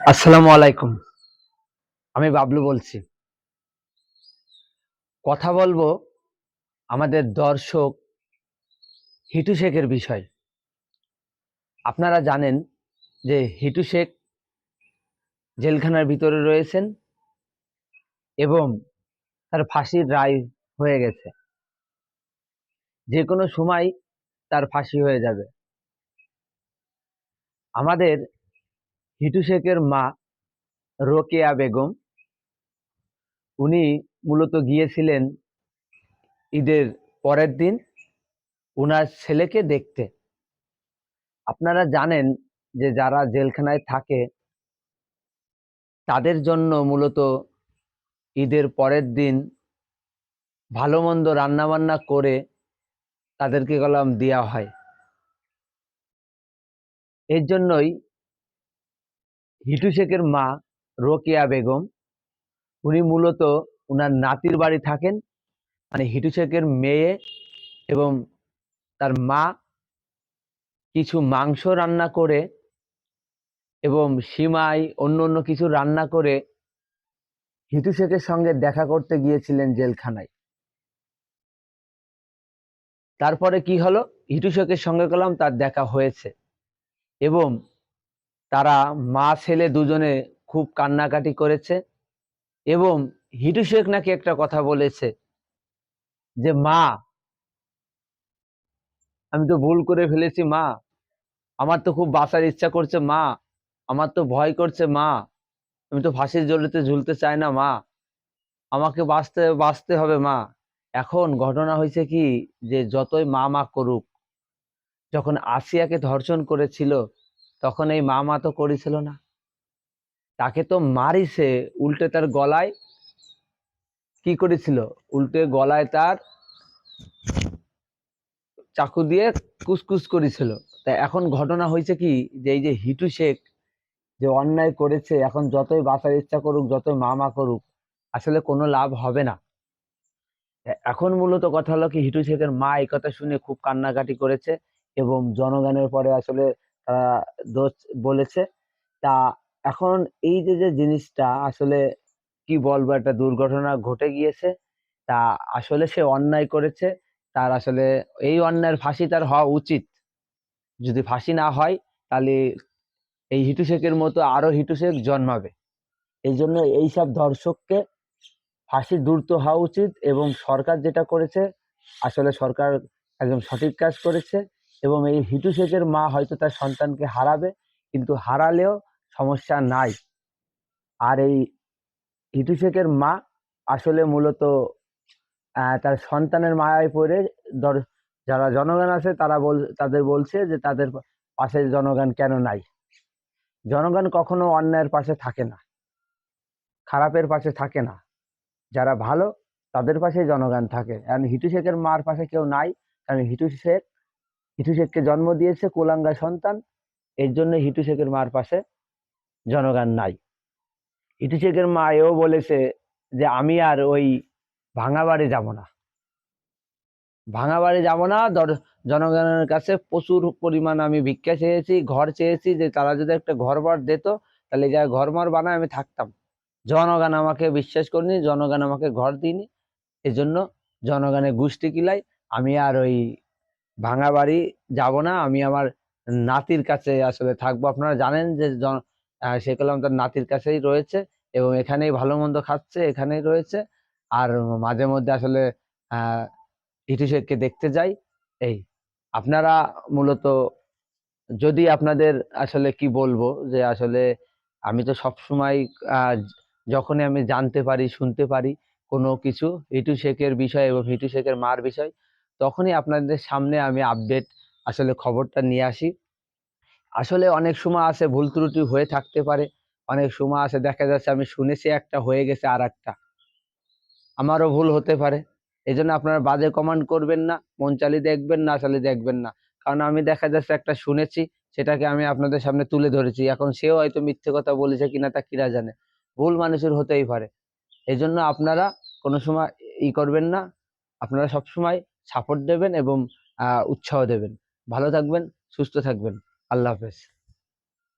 আসসালামু আলাইকুম। আমি বাবলু বলছি। কথা বলব আমাদের দর্শক হিটু শেখের বিষয়। আপনারা জানেন যে হিটু শেখ জেলখানার ভিতরে রয়েছেন এবং তার ফাঁসির রায় হয়ে গেছে। যে কোনো সময় তার ফাঁসি হয়ে যাবে। আমাদের হিটু শেখের মা রোকেয়া বেগম, উনি মূলত গিয়েছিলেন ঈদের পরের দিন উনার ছেলেকে দেখতে। আপনারা জানেন যে যারা জেলখানায় থাকে, তাদের জন্য মূলত ঈদের পরের দিন ভালো মন্দ রান্নাবান্না করে তাদেরকে গলাম দেওয়া হয়। এর জন্যই হিটু শেখের মা রোকেয়া বেগম, উনি মূলত উনার নাতির বাড়ি থাকেন। মানে হিটু শেখের মেয়ে এবং তার মা কিছু মাংস রান্না করে এবং সিমাই অন্য অন্য কিছু রান্না করে হিটু শেখের সঙ্গে দেখা করতে গিয়েছিলেন জেলখানায়। তারপরে কি হলো? হিটু শেখের সঙ্গে গেলাম, তার দেখা হয়েছে। এবং তারা মা ছেলে দুজনে খুব কান্নাকাটি করেছে এবং হিটু শেখ নাকি একটা কথা বলেছে যে, মা, আমি তো ভুল করে ফেলেছি, মা। আমার তো খুব বাঁচার ইচ্ছা করছে, মা। আমার তো ভয় করছে, মা। আমি তো ফাঁসির জড়িতে ঝুলতে চাই না, মা। আমাকে বাঁচতে বাঁচতে হবে, মা। এখন ঘটনা হয়েছে কি যে, যতই মা মা করুক, যখন আসিয়াকে ধর্ষণ করেছিল তখন এই মা মা তো করেছিল না। তাকে তো মারিছে উল্টে তার গলায়। কি করেছিল? উল্টে গলায় তার চাকু দিয়ে কুসকুস করেছিল। তা এখন ঘটনা হয়েছে কি? যে এই যে হিটু শেখ যে অন্যায় করেছে, এখন যতই বাঁচার ইচ্ছা করুক, যতই মা মা করুক, আসলে কোনো লাভ হবে না। এখন মূলত কথা হলো কি, হিটু শেখের মা এই কথা শুনে খুব কান্নাকাটি করেছে এবং জনগণের পরে আসলে তারা দোষ বলেছে। তা এখন এই যে যে জিনিসটা আসলে কি বলব, একটা দুর্ঘটনা ঘটে গিয়েছে, তা আসলে সে অন্যায় করেছে। তার আসলে এই অন্যায়ের ফাঁসি তার হওয়া উচিত। যদি ফাঁসি না হয়, তাহলে এই হিটু শেখের মতো আরও হিটু শেখ জন্মাবে। এই জন্য এইসব দর্শককে ফাঁসি দ্রুত হওয়া উচিত এবং সরকার যেটা করেছে, আসলে সরকার একদম সঠিক কাজ করেছে। এবং এই হিটু শেখের মা হয়তো তার সন্তানকে হারাবে, কিন্তু হারালেও সমস্যা নাই। আর এই হিটু শেখের মা আসলে মূলত তার সন্তানের মায়ায় পড়ে দর- যারা জনগণ আছে তারা বল, তাদের বলছে যে তাদের পাশে জনগণ কেন নাই? জনগণ কখনো অন্যায়ের পাশে থাকে না, খারাপের পাশে থাকে না। যারা ভালো, তাদের পাশে জনগণ থাকে। আর হিটু শেখের মার পাশে কেউ নাই, কারণ হিটু শেখ হিটু শেখকে জন্ম দিয়েছে কুলাঙ্গা সন্তান। এর জন্য হিটু শেখের মার পাশে জনগণ নাই। হিটু শেখের মা এও বলেছে যে, আমি আর ওই ভাঙা বাড়ি যাব না। ভাঙা বাড়ি যাব না। জনগণের কাছে প্রচুর পরিমাণ আমি ভিক্ষা চেয়েছি, ঘর চেয়েছি যে, তারা যদি একটা ঘর বার দিত, তাহলে যা ঘর মর বানায় আমি থাকতাম। জনগণ আমাকে বিশ্বাস করেনি, জনগণ আমাকে ঘর দিইনি। এই জন্য জনগণের গোষ্ঠী কিলাই আমি আর ওই ভাঙা বাড়ি যাব না, আমি আমার নাতির কাছে আসলে থাকব। আপনারা জানেন যে সে কলম তার নাতির কাছেই রয়েছে এবং এখানেই ভালো মন্দ খাচ্ছে, এখানেই রয়েছে। আর মাঝে মধ্যে আসলে ইটু শেখকে দেখতে যাই। এই, আপনারা মূলত যদি আপনাদের আসলে কি বলব যে আসলে আমি তো সব সময় যখনই আমি জানতে পারি, শুনতে পারি কোনো কিছু, হিটু শেখের বিষয় এবং হিটু শেখের মার বিষয় তখনই আপনাদের সামনে আমি আপডেট আসলে খবরটা নিয়ে আসি। আসলে অনেক সময় আছে ভুল ত্রুটি হয়ে থাকতে পারে। অনেক সময় আছে দেখা যাচ্ছে আমি শুনেছি একটা হয়ে গেছে আর একটা আমারও ভুল হতে পারে। এই জন্য আপনারা বাজে কমান্ড করবেন না, মন চালি দেখবেন, না চালি দেখবেন না। কারণ আমি দেখা যাচ্ছে একটা শুনেছি, সেটাকে আমি আপনাদের সামনে তুলে ধরেছি। এখন সেও হয়তো মিথ্যে কথা বলেছে কিনা তা কিরা জানে? ভুল মানুষের হতেই পারে। এই জন্য আপনারা কোনো সময় ই করবেন না। আপনারা সব সময় সাপোর্ট দেবেন এবং উৎসাহ দেবেন। ভালো থাকবেন সুস্থ থাকবেন। আল্লাহ হাফেজ।